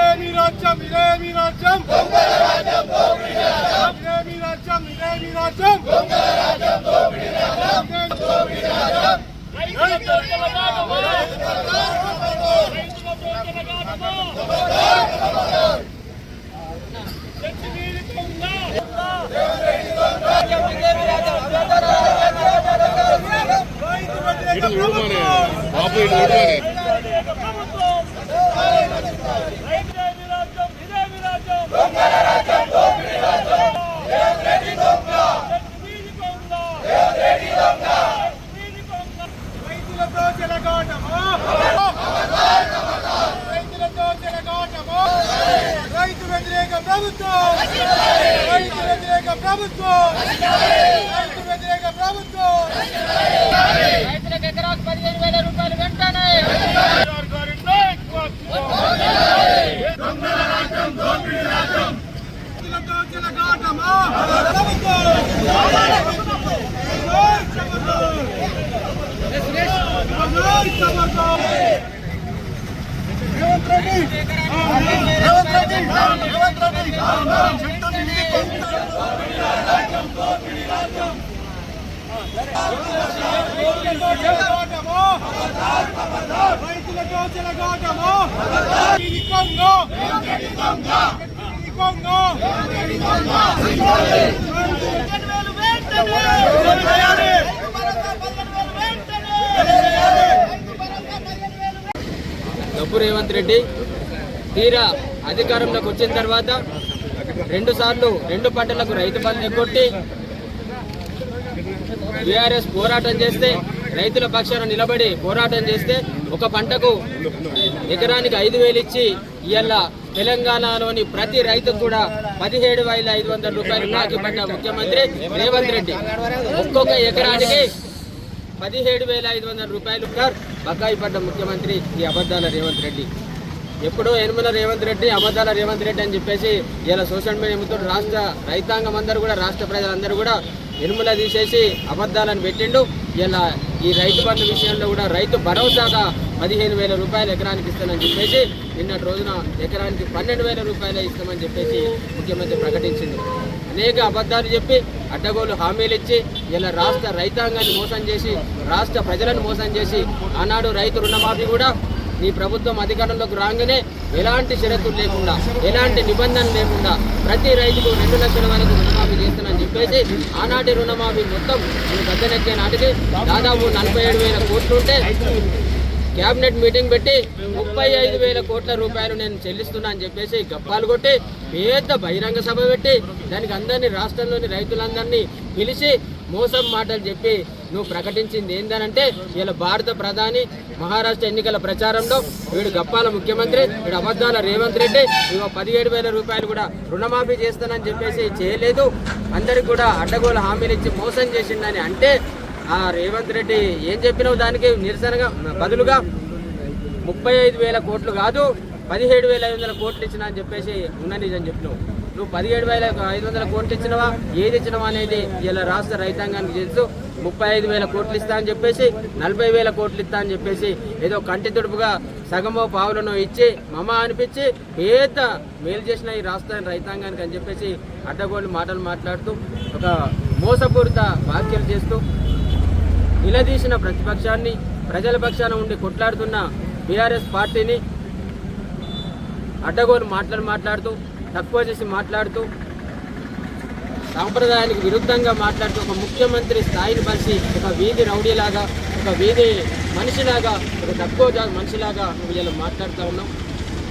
गाढमी राज्यम इहे రైతులతో राज्य ఇటు చూడమని రైతులతో చెలగాటము రైతులతో చెలగాటము రైతు వ్యతిరేక ప్రభుత్వం రైతు వ్యతిరేక ప్రభుత్వం రైతు వ్యతిరేక ప్రభుత్వం రైతులకు ఎకరాకు పదిహేను వేల రూపాయలు వెంటనే రైతులతో చెలగాటము ప్రభుత్వం రేవంత్ రెడ్డి! రేవంత్ రెడ్డి! రేవంత్ రెడ్డి! రైతులతో చెలగాటము డబ్బు రేవంత్ రెడ్డి తీరా అధికారంలోకి వచ్చిన తర్వాత రెండు సార్లు రెండు పంటలకు రైతు బంధు ఎగ్గొట్టి బీఆర్ఎస్ పోరాటం చేస్తే రైతుల పక్షాన నిలబడి పోరాటం చేస్తే ఒక పంటకు ఎకరానికి ఐదు వేలు ఇచ్చి ఇవాళ తెలంగాణలోని ప్రతి రైతుకు కూడా పదిహేడు వేల ఐదు వందల రూపాయలు బాకీ పడ్డ ముఖ్యమంత్రి రేవంత్ రెడ్డి. ఒక్కొక్క ఎకరానికి పదిహేడు వేల ఐదు వందల రూపాయలు సార్ బకాయి పడ్డ ముఖ్యమంత్రి ఈ అబద్ధాల రేవంత్ రెడ్డి. ఎప్పుడో ఎనుమల రేవంత్ రెడ్డి అబద్ధాల రేవంత్ రెడ్డి అని చెప్పేసి ఇలా సోషల్ మీడియాతో రాష్ట్ర రైతాంగం అందరూ కూడా రాష్ట్ర ప్రజలందరూ కూడా ఎనుమల తీసేసి అబద్ధాలను పెట్టిండు. ఇలా ఈ రైతు బంధు విషయంలో కూడా రైతు భరోసాగా పదిహేను వేల రూపాయలు ఎకరానికి ఇస్తానని చెప్పేసి నిన్నటి రోజున ఎకరానికి పన్నెండు వేల రూపాయలు ఇస్తామని చెప్పేసి ముఖ్యమంత్రి ప్రకటించింది. అనేక అబద్ధాలు చెప్పి అడ్డగోలు హామీలు ఇచ్చి ఇలా రాష్ట్ర రైతాంగాన్ని మోసం చేసి రాష్ట్ర ప్రజలను మోసం చేసి ఆనాడు రైతు రుణమాఫీ కూడా ఈ ప్రభుత్వం అధికారంలోకి రాగానే ఎలాంటి షరతులు లేకుండా ఎలాంటి నిబంధన లేకుండా ప్రతి రైతుకు రెండు లక్షల వరకు రుణమాఫీ చేస్తానని చెప్పేసి ఆనాటి రుణమాఫీ మొత్తం నేను గద్దెనెక్కే నాటికి దాదాపు నలభై ఏడు వేల కోట్లు ఉంటే క్యాబినెట్ మీటింగ్ పెట్టి ముప్పై ఐదు వేల కోట్ల రూపాయలు నేను చెల్లిస్తున్నా అని చెప్పేసి గప్పాలు కొట్టి పెద్ద బహిరంగ సభ పెట్టి దానికి అందరినీ రాష్ట్రంలోని రైతులందరినీ పిలిచి మోసం మాటలు చెప్పి నువ్వు ప్రకటించింది ఏందనంటే ఇలా భారత ప్రధాని మహారాష్ట్ర ఎన్నికల ప్రచారంలో వీడు గప్పాల ముఖ్యమంత్రి వీడు అబద్ధాల రేవంత్ రెడ్డి ఇగో పదిహేడు వేల రూపాయలు కూడా రుణమాఫీ చేస్తానని చెప్పేసి చేయలేదు. అందరికి కూడా అడ్డగోలు హామీలు ఇచ్చి మోసం చేసిండని అంటే ఆ రేవంత్ రెడ్డి ఏం చెప్పినావు దానికి నిరసనగా బదులుగా ముప్పై ఐదు వేల కోట్లు కాదు పదిహేడు వేల ఐదు వందల కోట్లు ఇచ్చినా అని చెప్పేసి ఉన్న నిజం చెప్పినావు. నువ్వు పదిహేడు వేల ఐదు వందల కోట్లు ఇచ్చినవా? ఏది ఇచ్చినవా అనేది ఇలా రాష్ట్ర రైతాంగానికి తెలుసు. ముప్పై ఐదు వేల కోట్లు ఇస్తా అని చెప్పేసి నలభై వేల కోట్లు ఇస్తా అని చెప్పేసి ఏదో కంటి తుడుపుగా సగమో పావులను ఇచ్చి మమ అనిపించి పేద మేలు చేసిన ఈ రాష్ట్ర రైతాంగానికి అని చెప్పేసి అడ్డగోలు మాటలు మాట్లాడుతూ ఒక మోసపూరిత వ్యాఖ్యలు చేస్తూ నిలదీసిన ప్రతిపక్షాన్ని ప్రజల పక్షాన ఉండి కొట్లాడుతున్న బీఆర్ఎస్ పార్టీని అడ్డగోలు మాటలు మాట్లాడుతూ తక్కువ చేసి మాట్లాడుతూ సాంప్రదాయానికి విరుద్ధంగా మాట్లాడుతూ ఒక ముఖ్యమంత్రి స్థాయిని పరిచి ఒక వీధి రౌడీలాగా ఒక వీధి మనిషిలాగా ఒక తక్కువ జాతి మనిషిలాగా వీళ్ళు ఇలా మాట్లాడుతూ ఉన్నాం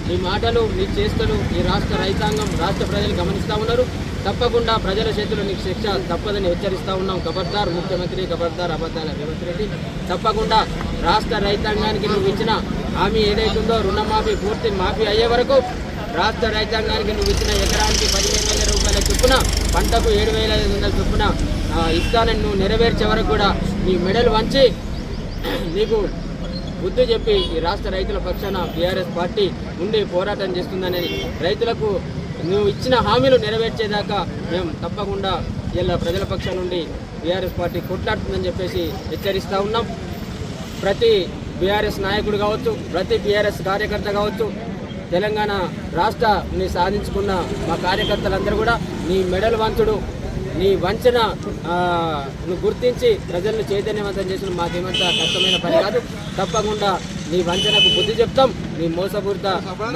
నీ మాటలు నీ చేష్టలు ఈ రాష్ట్ర రైతాంగం రాష్ట్ర ప్రజలు గమనిస్తూ ఉన్నారు. తప్పకుండా ప్రజల చేతిలో నీకు శిక్ష తప్పదని హెచ్చరిస్తూ ఉన్నాం ఖబర్దార్ ముఖ్యమంత్రి ఖబర్దార్ అబద్ధాల రేవంత్ రెడ్డి. తప్పకుండా రాష్ట్ర రైతాంగానికి నువ్వు ఇచ్చిన హామీ ఏదైతుందో రుణమాఫీ పూర్తి మాఫీ అయ్యే వరకు రాష్ట్ర రైతాంగానికి నువ్వు ఇచ్చిన ఎకరానికి పదిహేను వేల రూపాయల చొప్పున పంటకు ఏడు వేల ఐదు వందల చొప్పున ఇస్తానని నువ్వు నెరవేర్చే వరకు కూడా నీ మెడలు వంచి నీకు బుద్ధి చెప్పి ఈ రాష్ట్ర రైతుల పక్షాన బీఆర్ఎస్ పార్టీ ఉండి పోరాటం చేస్తుందని రైతులకు నువ్వు ఇచ్చిన హామీలు నెరవేర్చేదాకా మేము తప్పకుండా ఇలా ప్రజల పక్షం నుండి బీఆర్ఎస్ పార్టీ కొట్లాడుతుందని చెప్పేసి హెచ్చరిస్తూ ఉన్నాం. ప్రతి బీఆర్ఎస్ నాయకుడు కావచ్చు ప్రతి బీఆర్ఎస్ కార్యకర్త కావచ్చు తెలంగాణ రాష్ట్రాన్ని సాధించుకున్న మా కార్యకర్తలందరూ కూడా నీ మెడల్ వంతుడు నీ వంచన నువ్వు గుర్తించి ప్రజలను చైతన్యవంతం చేసిన మాకేమంత కష్టమైన పని కాదు. తప్పకుండా నీ వంచనకు బుద్ధి చెప్తాం. నీ మోసపూరిత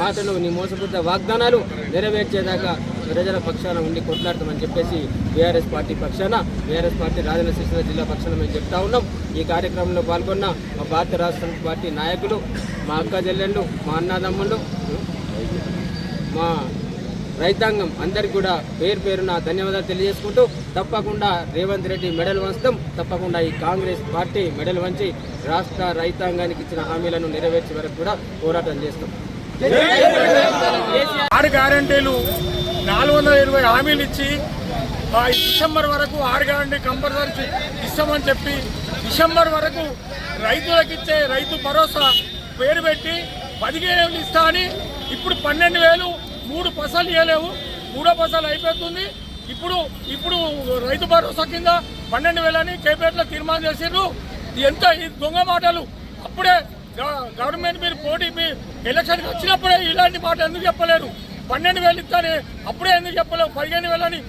మాటలు నీ మోసపూరిత వాగ్దానాలు నెరవేర్చేదాకా ప్రజల పక్షాన ఉండి కొట్లాడతామని చెప్పేసి బీఆర్ఎస్ పార్టీ పక్షాన బీఆర్ఎస్ పార్టీ రాజన్న శిక్షణ జిల్లా పక్షాన మేము చెప్తా ఉన్నాం. ఈ కార్యక్రమంలో పాల్గొన్న మా భారత రాష్ట్ర పార్టీ నాయకులు మా అక్క చెల్లెళ్ళు మా అన్నదమ్ముళ్ళు మా రైతాంగం అందరికి కూడా పేరు పేరున ధన్యవాదాలు తెలియజేసుకుంటూ తప్పకుండా రేవంత్ రెడ్డి మెడల్ వంచడం తప్పకుండా ఈ కాంగ్రెస్ పార్టీ మెడల్ వంచి రాష్ట్ర రైతాంగానికి ఇచ్చిన హామీలను నెరవేర్చే వరకు కూడా పోరాటం చేస్తాం. ఆరు గ్యారంటీలు నాలుగు వందల ఇరవై హామీలు ఇచ్చి డిసెంబర్ వరకు ఆరు గ్యారంటీ కంపల్సరీ ఇస్తామని చెప్పి డిసెంబర్ వరకు రైతులకు ఇచ్చే రైతు భరోసా పేరు పెట్టి పదిహేను ఇస్తా అని ఇప్పుడు పన్నెండు వేలు మూడు పసలు ఇవ్వలేవు మూడో పసలు అయిపోతుంది. ఇప్పుడు ఇప్పుడు రైతు భరోసా కింద పన్నెండు వేలని కేపీఎట్లో తీర్మానం చేసిర్రు ఇది ఎంత ఈ దొంగ మాటలు. అప్పుడే గవర్నమెంట్ మీరు పోటీ మీ ఎలక్షన్కి వచ్చినప్పుడే ఇలాంటి మాట ఎందుకు చెప్పలేరు? పన్నెండు వేలు ఇస్తానే అప్పుడే ఎందుకు చెప్పలేవు? పదిహేను వేలని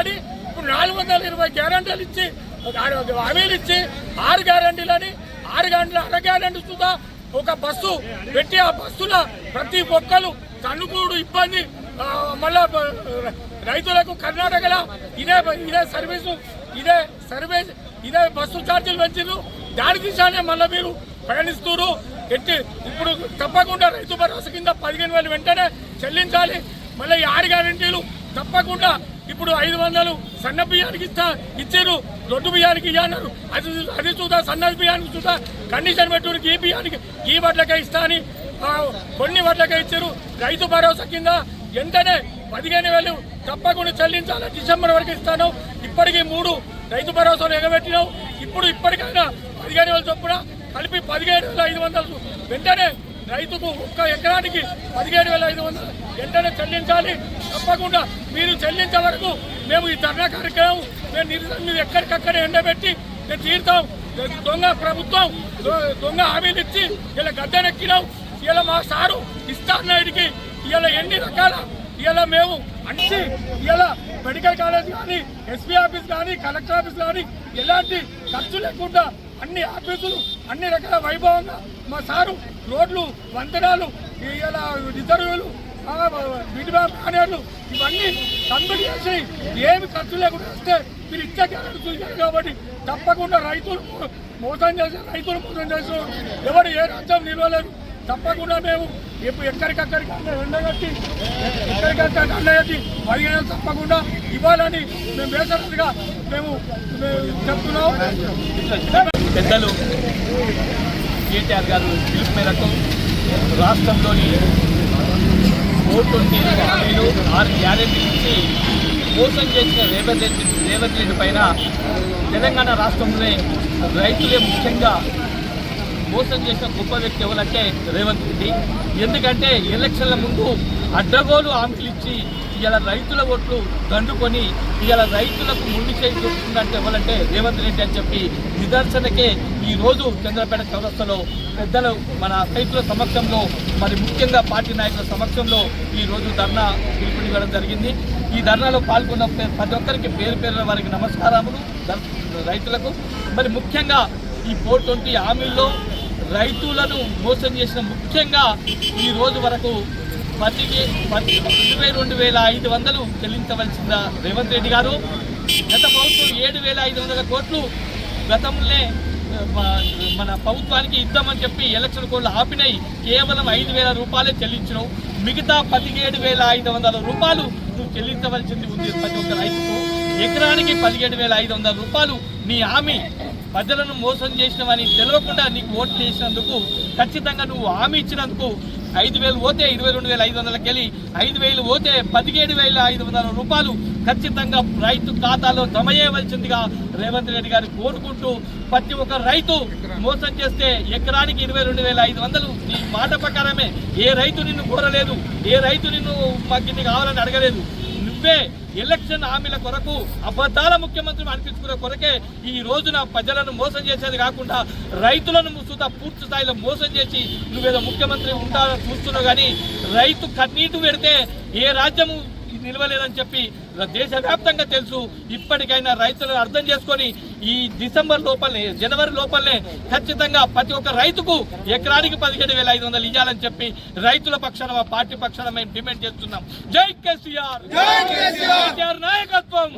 అని ఇప్పుడు నాలుగు వందల ఇరవై గ్యారంటీలు ఇచ్చి ఆరు హామీలు ఇచ్చి ఆరు గ్యారంటీలని ఆరు గంటల అర గ్యారంటీ చూద్దా. ఒక బస్సు పెట్టి ఆ బస్సులో ప్రతి ఒక్కరు కనుకూడు ఇబ్బంది. మళ్ళా రైతులకు కర్ణాటకలో ఇదే ఇదే సర్వీసు ఇదే సర్వీస్ ఇదే బస్సు ఛార్జీలు పెంచారు దాని దిశానే మళ్ళీ మీరు ప్రయాణిస్తున్నారు ఎట్టి ఇప్పుడు తప్పకుండా రైతు భరోసా కింద పదిహేను వేలు వెంటనే చెల్లించాలి. మళ్ళీ ఈ ఆరు గ్యారెంటీలు తప్పకుండా ఇప్పుడు ఐదు వందలు సన్న బియ్యానికి ఇస్తా ఇచ్చారు దొడ్డు బియ్యానికి ఇవ్వన్నారు అది అది చూద్దా సన్నది బియ్యానికి చూద్దా. కండిషన్ పెట్టుడు ఈ బియ్యానికి ఈ వడ్లకే ఇస్తా అని కొన్ని వడ్లకే ఇచ్చారు. రైతు భరోసా కింద వెంటనే పదిహేను వేలు తప్పకుండా చెల్లించాలి? డిసెంబర్ వరకు ఇస్తాను. ఇప్పటికీ మూడు రైతు భరోసాలు ఎగబెట్టినావు. ఇప్పుడు ఇప్పటికైనా పదిహేను వేల చొప్పున కలిపి పదిహేడు వేల ఐదు వందలు. వెంటనే రైతుకు ఒక్క ఎకరానికి పదిహేడు వేల ఐదు వందలు. వెంటనే చెల్లించాలి. తప్పకుండా మీరు చెల్లించే వరకు మేము ఈ ధర్నా కార్యక్రమం మేము నిరసన ఎక్కడికక్కడ ఎండబెట్టి మేము తీరుతాం. దొంగ ప్రభుత్వం దొ- దొంగ హామీలు ఇచ్చి ఇలా గద్దెనెక్కినాం. ఇలా మా సారు ఇస్తాన్నాయుడికి ఇలా ఎన్ని రకాల ఇలా మేము అన్ని ఇలా మెడికల్ కాలేజ్ కానీ ఎస్పీ ఆఫీస్ కానీ కలెక్టర్ ఆఫీస్ కానీ ఎలాంటి ఖర్చు లేకుండా అన్ని ఆఫీసులు అన్ని రకాల వైభవంగా మా సారు రోడ్లు వంతెనాలు ఇలా రిజర్వులు మినిమం బ్యానర్లు ఇవన్నీ కంప్లీట్ చేసి ఏమి ఖర్చు లేకుండా వస్తే మీరు ఇచ్చే చూశారు కాబట్టి తప్పకుండా రైతులు మోసం చేసి రైతులు మోసం చేసి ఎవరు ఏ రాజ్యం నిలవలేరు తప్పకుండా మేము ఇప్పుడు ఎక్కడికక్కడికి అన్న ఎండగట్టి ఎక్కడికక్కడ ఎండగట్టి పదిహేను తప్పకుండా ఇవ్వాలని మేము వేసినట్టుగా మేము మేము చెప్తున్నాం. పెద్దలు కేటీఆర్ గారు పిలుపు మేరకు రాష్ట్రంలోని ఫోర్ ట్వంటీ హామీలు ఆరు గ్యారెంటీలు ఇచ్చి మోసం చేసిన రేవంత్ రెడ్డి రేవంత్ రెడ్డి పైన తెలంగాణ రాష్ట్రంలోనే రైతులే ముఖ్యంగా మోసం చేసిన గొప్ప వ్యక్తి ఎవరంటే రేవంత్ రెడ్డి. ఎందుకంటే ఎలక్షన్ల ముందు అడ్డగోలు హామీలు ఇచ్చి ఇలా రైతుల ఓట్లు దండుకొని ఇలా రైతులకు ముందు చేయి చూపుతుందంటే ఎవరంటే రేవంత్ రెడ్డి అని చెప్పి నిదర్శనకే ఈరోజు చంద్రపేట చౌరస్తలో పెద్దలు మన రైతుల సమక్షంలో మరి ముఖ్యంగా పార్టీ నాయకుల సమక్షంలో ఈరోజు రోజు ధర్నా పిలుపునివ్వడం జరిగింది. ఈ ధర్నాలో పాల్గొన్న ప్రతి ఒక్కరికి పేరు పేరున వారికి నమస్కారములు రైతులకు. మరి ముఖ్యంగా ఈ ఫోర్ ట్వంటీ హామీల్లో రైతులను మోసం చేసిన ముఖ్యంగా ఈ రోజు వరకు పదికి రెండు ఇరవై రెండు వేల ఐదు వందలు చెల్లించవలసిన రేవంత్ రెడ్డి గారు గత ప్రభుత్వం ఏడు వేల ఐదు వందల కోట్లు గతంలో మన ప్రభుత్వానికి ఇద్దామని చెప్పి ఎలక్షన్ కోట్లు ఆపినాయి. కేవలం ఐదు వేల రూపాయలే చెల్లించడం మిగతా పదిహేడు వేల ఐదు వందల రూపాయలు నువ్వు చెల్లించవలసింది ఉంది ప్రతి ఒక్క రైతుకు. ఎకరానికి పదిహేడు వేల ఐదు వందల రూపాయలు నీ హామీ. ప్రజలను మోసం చేసినవని తెలియకుండా నీకు ఓట్లు చేసినందుకు ఖచ్చితంగా నువ్వు హామీ ఇచ్చినందుకు ఐదు వేలు పోతే ఇరవై రెండు వేల ఐదు వందలకి వెళ్ళి ఐదు వేలు పోతే పదిహేడు వేల ఐదు వందల రూపాయలు ఖచ్చితంగా రైతు ఖాతాలో జమ చేయవలసిందిగా రేవంత్ రెడ్డి గారు కోరుకుంటూ ప్రతి ఒక్క రైతు మోసం చేస్తే ఎకరానికి ఇరవై రెండు వేల ఐదు వందలు. నీ మాట ప్రకారమే ఏ రైతు నిన్ను కోరలేదు ఏ రైతు నిన్ను మాకు ఇన్ని కావాలని అడగలేదు. నువ్వే ఎలక్షన్ హామీల కొరకు అబద్ధాల ముఖ్యమంత్రి అనిపించుకునే కొరకే ఈ రోజున ప్రజలను మోసం చేసేది కాకుండా రైతులను సుతా పూర్తి స్థాయిలో మోసం చేసి నువ్వేదో ముఖ్యమంత్రి ఉంటా చూస్తున్నావు కానీ రైతు కన్నీటి పెడితే ఏ రాజ్యము నిలవలేదని చెప్పి దేశవ్యాప్తంగా తెలుసు. ఇప్పటికైనా రైతులు అర్థం చేసుకొని ఈ డిసెంబర్ లోపలనే జనవరి లోపలనే ఖచ్చితంగా ప్రతి ఒక్క రైతుకు ఎకరానికి పదిహేడు వేల ఐదు వందలు ఇవ్వాలని చెప్పి రైతుల పక్షాన మా పార్టీ పక్షాన మేము డిమాండ్ చేస్తున్నాం. జై కేసీఆర్! నాయకత్వం!